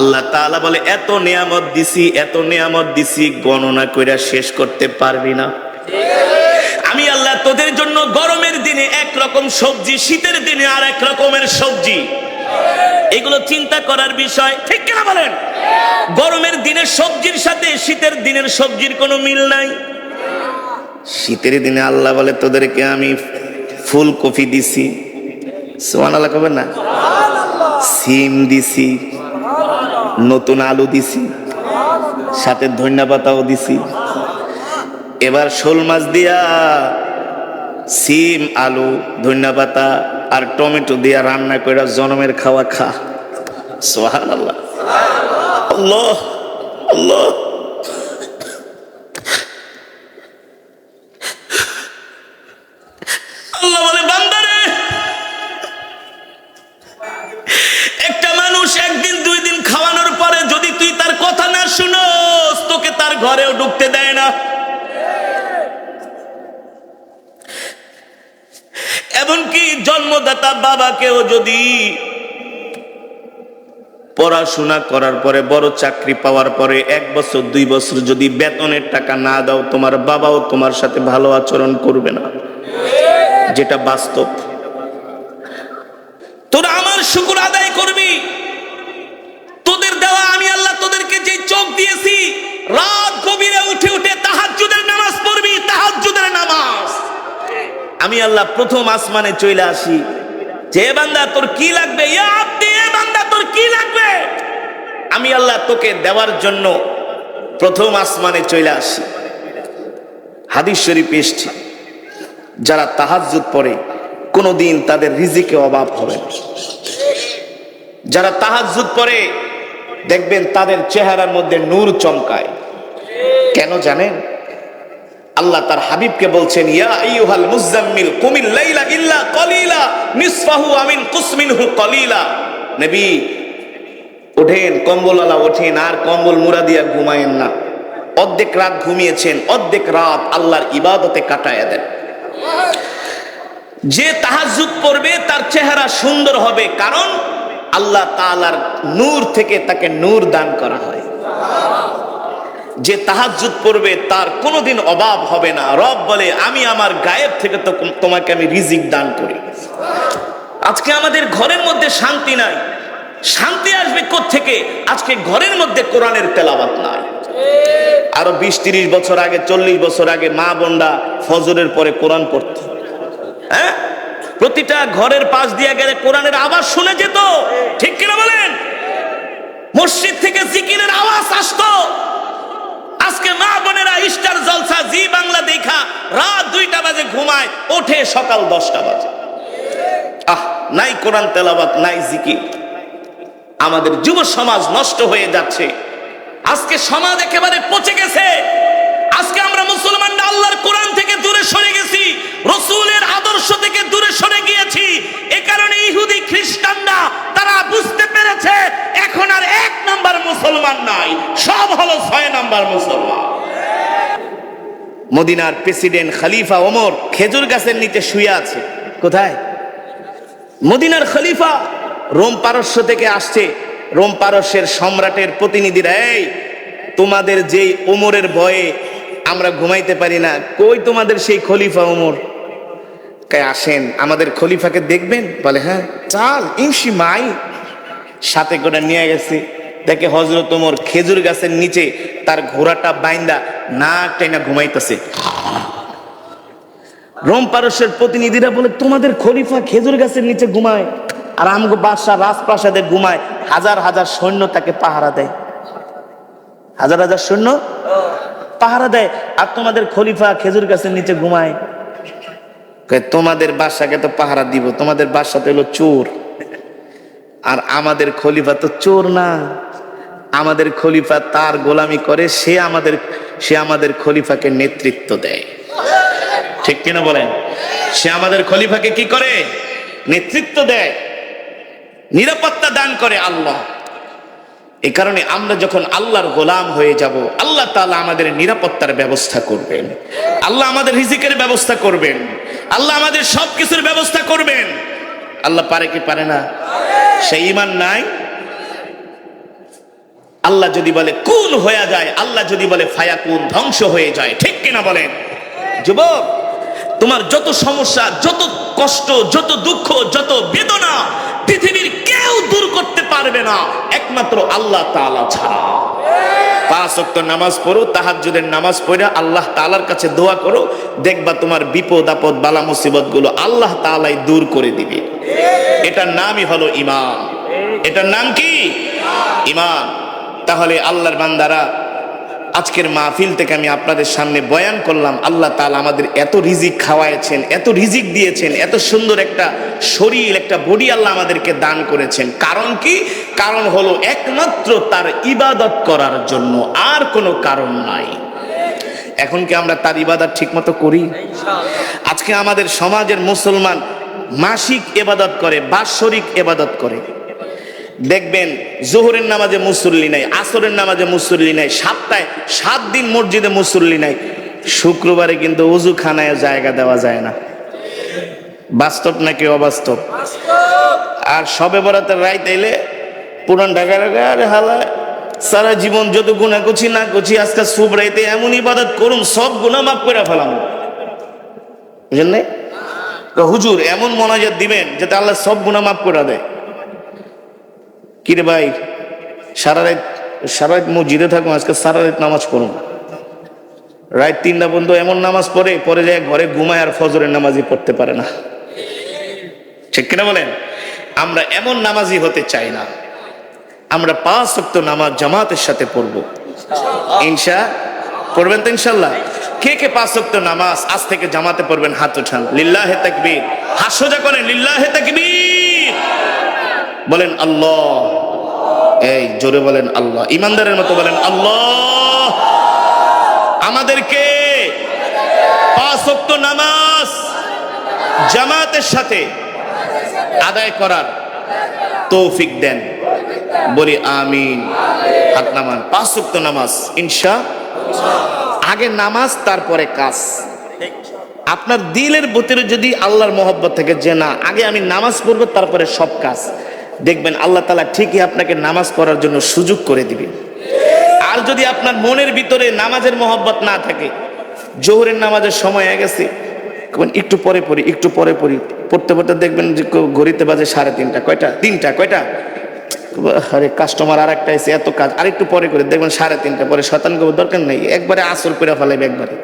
আল্লাহ তাআলা বলে এত নিয়ামত দিছি এত নিয়ামত দিছি গণনা কইরা শেষ করতে পারবি না। আমি আল্লাহ তোদের জন্য গরমের দিনে এক রকম সবজি শীতের দিনে আর এক রকমের সবজি। এগুলো চিন্তা করার বিষয় ঠিক কিনা বলেন? গরমের দিনের সবজির সাথে শীতের দিনের সবজির কোনো মিল নাই। শীতের দিনে আল্লাহ বলে তোদেরকে আমি ফুলকপি দিছি। সোহান আল্লাহ কবেন না সিম দিছি। নতুন আলু দিছি, সাথে ধনিয়া পাতাও দিছি। এবার শোল মাছ দিয়া সিম, আলু, ধনিয়া পাতা আর টমেটো দিয়া রান্না করে জনমের খাওয়া খা। সোহান আল্লাহ আল্লাহ আল্লাহ। ঘরেও ঢুকতে দেয় না। এমনকি জন্মদাতা বাবাকেও যদি পড়াশোনা করার পরে, বড় চাকরি পাওয়ার পরে, এক বছর, দুই বছর যদি বেতনের টাকা না দাও, তোমার বাবাও তোমার সাথে ভালো আচরণ করবে না। যেটা বাস্তব। তোরা আমার শুকুর আদায় করবি। তোদের দেওয়া আমি আল্লাহ তোদেরকে যে চোখ দিয়েছি, রাত গভীরে উঠে উঠে তাহাজ্জুদের নামাজ পড়বি, তাহাজ্জুদের নামাজ। আমি আল্লাহ প্রথম আসমানে চলে আসি। যে বান্দা, তোর কি লাগবে? বান্দা, তোর কি লাগবে? আমি আল্লাহ তোকে দেওয়ার জন্য প্রথম আসমানে চলে আসি। হাদিস শরীফ এসছে, যারা তাহাজ্জুদ পড়ে, কোনোদিন তাদের রিজিকে অভাব হবে না। যারা তাহাজ্জুদ পড়ে, দেখবেন তাদের চেহারার মধ্যে নূর চমকায়। কেন জানেন? আল্লাহ তার হাবিবকে বলছেন, ইয়া আইয়ুহাল মুজাম্মিল কুমিল লাইলা ইল্লা কলিলা, নিসফাহু আমিন কুসমিনহু কলিলা। নবী, ওঠেন, কম্বলওয়ালা ওঠেন, আর কম্বল মুড়া দিয়া ঘুমায়েন না। অর্ধেক রাত ঘুমিয়েছেন, অর্ধেক রাত আল্লাহর ইবাদতে কাটায় দেন। যে তাহাজুদ পড়বে, তার চেহারা সুন্দর হবে। কারণ আল্লাহ তাআলার নূর থেকে তাকে নূর দান করা হয়। যে তাহাজুদ পড়বে, তার কোনোদিন অভাব হবে না। রব বলে, আমি আমার গায়েব থেকে তো তোমাকে আমি রিজিক দান করি। আজকে আমাদের ঘরের মধ্যে শান্তি নাই। শান্তি আসবে থেকে আজকে ঘরের মধ্যে কোরআনের তেলাবাত নাই। আরও বিশ তিরিশ বছর আগে, চল্লিশ বছর আগে মা বোনরা ফজরের পরে কোরআন পড়ত। হ্যাঁ? প্রতিটা ঘরের পাশ দিয়ে গেলে কোরআনের আওয়াজ শুনে যেত। ঠিক কিনা বলেন? মসজিদ থেকে জিকিরের আওয়াজ আসতো। আজকে মা বোনেরা ইস্টার জলসা জি বাংলা দেখা, রাত দুইটা বাজে ঘুমায়, ওঠে সকাল দশটা বাজে। আহ, নাই কোরআন তেলাবাত নাই জিকির। আমাদের যুব সমাজ নষ্ট হয়ে যাচ্ছে। আজকে সমাজ একেবারে পচে গেছে। আজকে আমরা মুসলমানরা আল্লাহর কোরআন থেকে দূরে সরে গেছি। রসুলের আদর্শ থেকে দূরে সরে গিয়েছি এ কারণে ইহুদি খ্রিস্টানরা তারা বুঝতে পেরেছে এখন আর এক নাম্বার মুসলমান নাই সব হলো ছয় নাম্বার মুসলমান। মদিনার প্রেসিডেন্ট খলিফা ওমর খেজুর গাছের নিচে শুয়ে আছে। কোথায়? মদিনার খলিফা রোম পারস্য থেকে আসছে। রোম পারস্যের সম্রাটের প্রতিনিধিরা, এই, তোমাদের যেই ওমরের ভয়ে আমরা ঘুমাইতে পারি না, কই তোমাদের সেই খলিফা ওমর? কে আসেন, আমাদের খলিফাকে দেখবেন? বলে হ্যাঁ চাল ইনসি মাই, সাথে করে নিয়ে গেছে। দেখে হজরত ওমর খেজুর গাছের নিচে তার ঘোড়াটা বাইন্দা না টেনা ঘুমাইতেছে। রোম পারস্যের প্রতিনিধিরা বলে, তোমাদের খলিফা খেজুর গাছের নিচে ঘুমায় আর আমগো বাদশাহ রাজপ্রাসাদে ঘুমায়। হাজার হাজার সৈন্য তাকে পাহারা দেয়। হাজার হাজার সৈন্য পাহারা দেয়, আর তোমাদের খলিফা খেজুর গাছের নিচে ঘুমায়। তোমাদের বাসাকে তো পাহারা দিব, তোমাদের বাসাতে হলো চোর। আর আমাদের খলিফা তো চোর না। আমাদের খলিফা তার গোলামি করে, সে আমাদের সে আমাদের খলিফাকে নেতৃত্ব দেয়। ঠিক কিনা বলেন? সে আমাদের খলিফাকে কি করে? নেতৃত্ব দেয়। নিরাপত্তা দান করে আল্লাহ। এই কারণে আমরা যখন আল্লাহর গোলাম হয়ে যাব, আল্লাহ তালা আমাদের নিরাপত্তার ব্যবস্থা করবেন। আল্লাহ আমাদের রিজিকের ব্যবস্থা করবেন। আল্লাহ আমাদের সব কিছুর ব্যবস্থা করবেন। আল্লাহ পারে কি পারে না? সেই ইমান নাই আল্লাহ যদি বলে কুন হয়ে যায়, আল্লাহ যদি বলে ফায়াকুন ধ্বংস হয়ে যায়, ঠিক কিনা বলেন? যুবক, তোমার যত সমস্যা, যত কষ্ট, যত দুঃখ, যত বেদনা, পৃথিবীর কেউ দূর করতে পারবে না, একমাত্র আল্লাহ তাআলা ছাড়া। পাঁচ ওয়াক্ত নামাজ পড়ো, তাহাজ্জুদের নামাজ পড়ে আল্লাহ তাআলার কাছে দোয়া করো, দেখবা তোমার বিপদ, আপদ, বালা, মুসিবতগুলো আল্লাহ তাআলাই দূর করে দিবে। এটার নামই হলো ইমান এটার নাম কি? ইমান তাহলে আল্লাহর বান্দারা, আজকের মাহফিল থেকে আমি আপনাদের সামনে বয়ান করলাম, আল্লাহ তাআলা আমাদের এত রিজিক খাওয়াইছেন এত রিজিক দিয়েছেন, এত সুন্দর একটা শরীর, একটা বডি আল্লাহ আমাদেরকে দান করেছেন। কারণ কি? কারণ হলো একমাত্র তার ইবাদত করার জন্য, আর কোনো কারণ নাই। এখন কি আমরা তার ইবাদত ঠিকমতো করি? আজকে আমাদের সমাজের মুসলমান মাসিক এবাদত করে, বাৎসরিক এবাদত করে। দেখবেন জোহরের নামাজে মুসল্লি নাই, আসরের নামাজে মুসল্লি নাই, সাতটায় সাত দিন মসজিদে মুসল্লি নাই। শুক্রবারে কিন্তু উজু খানায় জায়গা দেওয়া যায় না। বাস্তব নাকি অবাস্তব? আর সবে বরাতের রাইত এলে পুরান ঢাকা ঢাকা আরে হালায় সারা জীবন যত গুণা করছি না করছি, আজকে সুপ রাইতে এমন ইবাদত করুন, সব গুণা মাফ করে ফেলাম। বুঝলেন হুজুর, এমন মনাজাত দিবেন যাতে আল্লাহ সব গুণা মাফ করে দেয়। কিরে ভাই, সারা রাত সারা রাত মসজিদে থাকুন আজকে সারা রাত নামাজ পড়ুন রাত তিনটা বন্ধু এমন নামাজ পড়ে পরে যায় ঘরে ঘুমায় আর ফজরের নামাজই পড়তে পারে না। ঠিক কিনা বলেন? আমরা এমন নামাজি হতে চাই না। আমরা পাঁচ শক্ত নামাজ জামাতের সাথে পড়ব। ইনশা, পড়বেন তো ইনশাল্লাহ? কে কে পাঁচ শক্ত নামাজ আজ থেকে জামাতে পড়বেন, হাত উঠান। লিল্লাহে তাকবীর। হাত সোজা করেন, লিল্লাহে তাকবীর। বলেন আল্লাহ। এই, জোরে বলেন আল্লাহ। ইমানদারের মতো বলেন, আল্লাহ, আমাদেরকে নামাজ জামাতের সাথে আদায় করার তৌফিক দেন। বলি, আমিন। হাত নামান। পাঁচ নামাজ, ইনশা আগে নামাজ, তারপরে কাজ। আপনার দিলের ভিতরে যদি আল্লাহর মহব্বত থেকে যে, না, আগে আমি নামাজ পড়ব, তারপরে সব কাজ। দেখবেন আল্লাহ তালা ঠিকই আপনাকে নামাজ পড়ার জন্য সুযোগ করে দিবে। আর যদি আপনার মনের ভিতরে নামাজের মহব্বত না থাকে, জোহরের নামাজের সময় হয়ে গেছে একটু পরে পড়ি, একটু পরে পড়ি, পড়তে পড়তে দেখবেন যে ঘড়িতে বাজে সাড়ে তিনটা, কয়টা? তিনটা, কয়টা? আরে কাস্টমার আর একটা এসে এত কাজ আর একটু পরে করে দেখবেন সাড়ে তিনটা পরে শতাংশ দরকার নেই, একবারে আসর করে ফেলাইবে একবারে।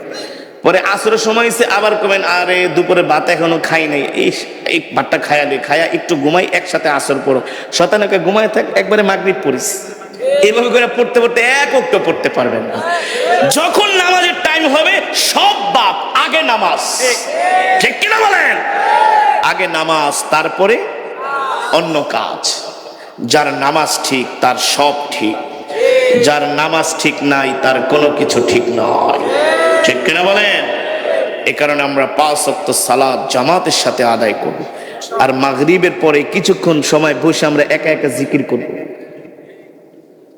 পরে আসরের সময় এসে আবার কবেন আরে, দুপুরে ভাত এখনও খাই নাই। এই এই ভাতটা খায়া দে, খায়া একটু ঘুমাই, একসাথে আসর পড়ো। শতানকে ঘুমায় থাক, একবারে মাগরিব পড়িস। এইভাবে করে পড়তে পড়তে এক অক্ট পড়তে পারবেন না। যখন নামাজের টাইম হবে, সব বাপ আগে নামাজ। ঠিক কিনা বলেন? আগে নামাজ, তারপরে অন্য কাজ। যার নামাজ ঠিক, তার সব ঠিক। যার নামাজ ঠিক নাই, তার কোনো কিছু ঠিক নয়। ঠিক কিনা বলেন এ কারণে আমরা পাঁচ অক্ত সালাদ জামাতের সাথে আদায় করব আর মাগরিবের পরে কিছুক্ষণ সময় বসে আমরা একা একা জিকির করব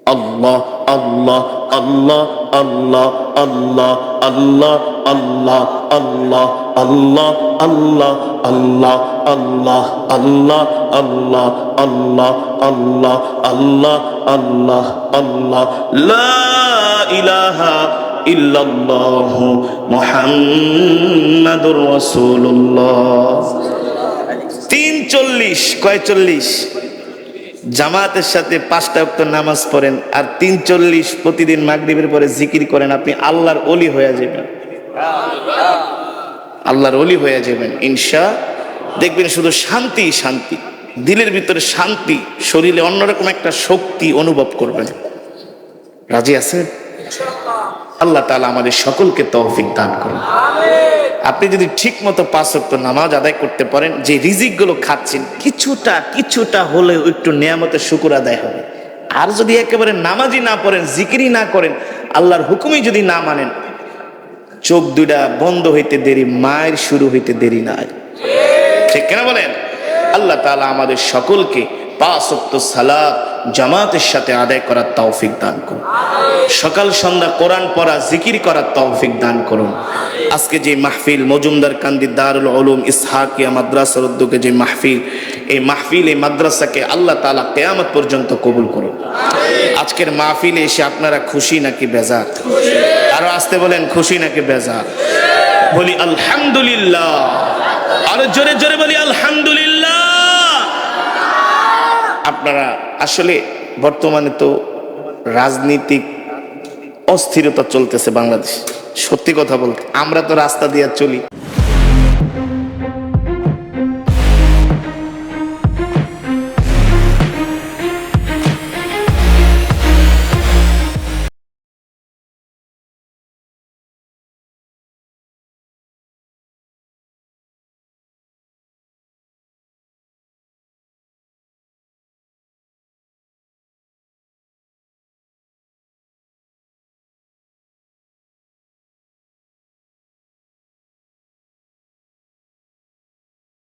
আল্লাহ আল্লাহ আল্লাহ আল্লাহ আল্লাহ আল্লাহ আল্লাহ আল্লাহ আল্লাহ আল্লাহ আল্লাহ আল্লাহ আল্লাহ আল্লাহ আল্লাহ আল্লাহ আল্লাহ আল্লাহ আল্লাহ লা ইলাহা ইল্লাল্লাহ মুহাম্মাদুর রাসূলুল্লাহ। তিন চল্লিশ জামাতের সাথে পাঁচটা অক্ত নামাজ পড়েন আর তিন চল্লিশ প্রতিদিন মাগরিবের পরে জিকির করেন, আপনি আল্লাহর অলি হয়ে যাবেন। আল্লাহর অলি হয়ে যাবেন, ইনশা। দেখবেন শুধু শান্তি শান্তি। দিলের ভিতরে শান্তি, শরীরে অন্যরকম একটা শক্তি অনুভব করবেন। রাজি আছেন? আল্লাহ তালা আমাদের সকলকে তৌফিক দান করুন। আপনি যদি ঠিক মতো পাঁচ নামাজ আদায় করতে পারেন যে রিজিকগুলো খাচ্ছেন কিছুটা কিছুটা হলেও একটু নিয়ামতের শুকুর আদায় হবে। আর যদি একেবারে নামাজই না পড়েন জিকিরই না করেন আল্লাহর হুকুমই যদি না মানেন চোখ দুইটা বন্ধ হইতে দেরি মায়ের শুরু হইতে দেরি নাই। ঠিক। কেনা বলেন? আল্লাহ তালা আমাদের সকলকে পাঁচ ওয়াক্ত সালাত জামাতের সাথে আদায় করার তৌফিক দান করুন। সকাল সন্ধ্যা কোরআন পড়া, জিকির করার তৌফিক দান করুন। আজকে যে মাহফিল, মজুমদার কান্দি দারুল উলুম ইসহাকিয়া মাদ্রাসার উদ্যোগে যে মাহফিল, এই মাহফিল, এই মাদ্রাসাকে আল্লাহ তাআলা কেয়ামত পর্যন্ত কবুল করুন আজকের মাহফিলে এসে আপনারা খুশি নাকি বেজার? আরও আসতে বলেন, খুশি নাকি বেজার? বলি, আলহামদুলিল্লাহ। আরও জোরে জোরে বলি, আলহামদুলিল্লাহ। আপনারা আসলে বর্তমানে তো রাজনীতিক অস্থিরতা চলতেছে বাংলাদেশ। সত্যি কথা বলতে, আমরা তো রাস্তা দিয়ে চলি।